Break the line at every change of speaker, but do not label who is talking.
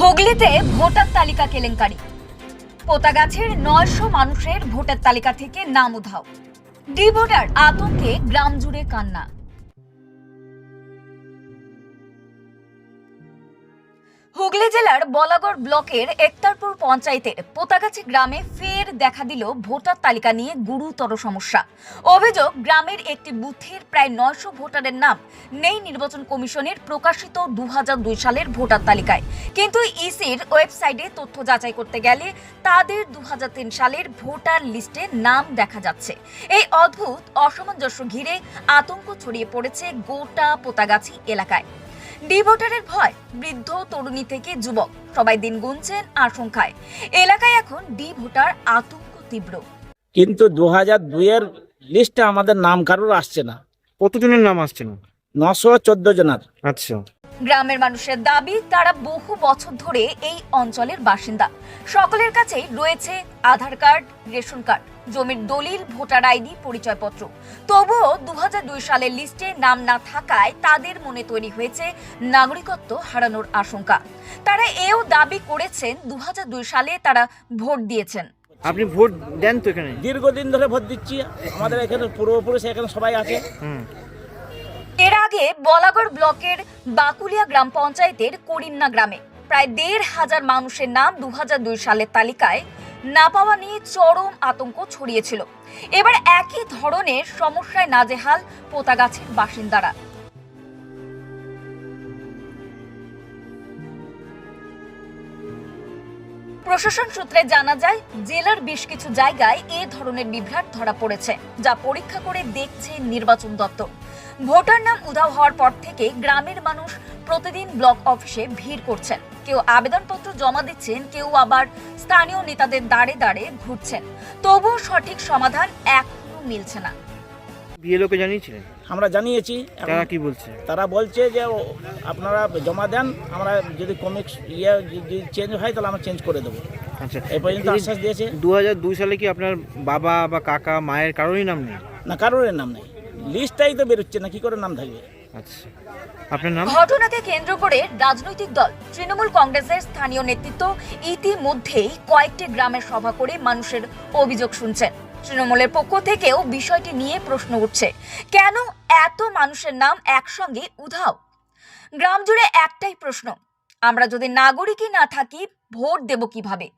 হুগলিতে ভোটার তালিকা কেলেঙ্কারি। পোতাগাছের নয়শো মানুষের ভোটার তালিকা থেকে নাম উধাও। ডি ভোটার আতঙ্কে গ্রাম জুড়ে কান্না। হুগলি জেলার বলাগড় ব্লকের একতারপুর পঞ্চায়েতের পোতাগাছি গ্রামে ফের দেখা দিল ভোটার তালিকা নিয়ে গুরুতর সমস্যা। অভিযোগ, গ্রামের একটি বুথের প্রায় নয়শো ভোটারের নাম নেই নির্বাচন কমিশনের প্রকাশিত দু হাজার দুই সালের ভোটার তালিকায়। কিন্তু ইসির ওয়েবসাইটে তথ্য যাচাই করতে গেলে তাদের দু হাজার তিন সালের ভোটার লিস্টে নাম দেখা যাচ্ছে। এই অদ্ভুত, অসামঞ্জস্য ঘিরে আতঙ্ক ছড়িয়ে পড়েছে গোটা পোতাগাছি এলাকায়। ডি ভোটারের ভয় বৃদ্ধ তরুণী থেকে যুবক। সবাই দিন গুনছেন আশঙ্কায়। এলাকায় এখন ডি ভোটার আতঙ্ক তীব্র।
কিন্তু দু হাজার দুইয়ের লিস্টে আমাদের নাম কারোর আসছে না।
কতজনের নাম আসছে না?
নশো চোদ্দ জনার।
আচ্ছা।
গ্রামের মানুষের দাবি তারা বহু বছর ধরে এই অঞ্চলের বাসিন্দা। সকলের কাছেই রয়েছে আধার কার্ড রেশন কার্ড জমির দলিল ভোটার আইডি পরিচয়পত্র। তবুও দু সালের লিস্টে নাম না থাকায় তাদের মনে তৈরি হয়েছে নাগরিকত্ব হারানোর আশঙ্কা। তারা এও দাবি করেছেন দু হাজার দুই সালে তারা ভোট দিয়েছেন।
আপনি ভোট দেন তো এখানে?
দীর্ঘদিন ধরে ভোট দিচ্ছি। আমাদের এখানে পূর্বপুরুষ এখানে সবাই আছে।
হুম।
এর আগে বলাগড় ব্লকের বাকুলিয়া গ্রাম পঞ্চায়েতের করিন্না গ্রামে প্রায় দেড় হাজার মানুষের নাম দু সালের তালিকায় না পাওয়া নিয়ে চরম আতঙ্ক ছড়িয়েছিল। এবার একই ধরনের সমস্যায় নাজেহাল পোতাগাছের বাসিন্দারা। প্রশাসন সূত্রে জানা যায়, জেলার বেশ কিছু জায়গায় এ ধরনের বিভ্রাট ধরা পড়েছে, যা পরীক্ষা করে দেখছে নির্বাচন দপ্তর। ভোটার নাম উধাও হওয়ার পর থেকে গ্রামের মানুষ প্রতিদিন ব্লক অফিসে ভিড় করছেন। কেউ আবেদনপত্র জমা দিচ্ছেন কেউ আবার স্থানীয় নেতাদের দাঁড়ে দাঁড়ে ঘুরছেন। তবুও সঠিক সমাধান এখনও মিলছে না।
বিএলওকে জানিয়েছিলেন?
আমরা জানিয়েছি।
তারা কি বলছে?
তারা বলছে যে ও, আপনারা জমা দেন আমরা যদি কমিক্স ইয়ে যদি চেঞ্জ হয় তাহলে আমরা চেঞ্জ করে দেবো।
আচ্ছা।
এই পর্যন্ত আশ্বাস দিয়েছে।
দু হাজার দুই সালে কি আপনার বাবা বা কাকা মায়ের কারোরই নাম নেই?
না কারোর নাম নেই। লিস্টটাই তো বেরোচ্ছে না কি করে নাম থাকবে?
আচ্ছা। আপনার নাম?
ঘটনাকে কেন্দ্র করে রাজনৈতিক দল তৃণমূল কংগ্রেসের স্থানীয় নেতৃত্ব ইতিমধ্যেই কয়েকটি গ্রামের সভা করে মানুষের অভিযোগ শুনছেন। তৃণমূলের পক্ষ থেকেও বিষয়টি নিয়ে প্রশ্ন উঠছে কেন এত মানুষের নাম একসঙ্গে উধাও? গ্রাম জুড়ে একটাই প্রশ্ন আমরা যদি নাগরিকই না থাকি ভোট দেব কীভাবে?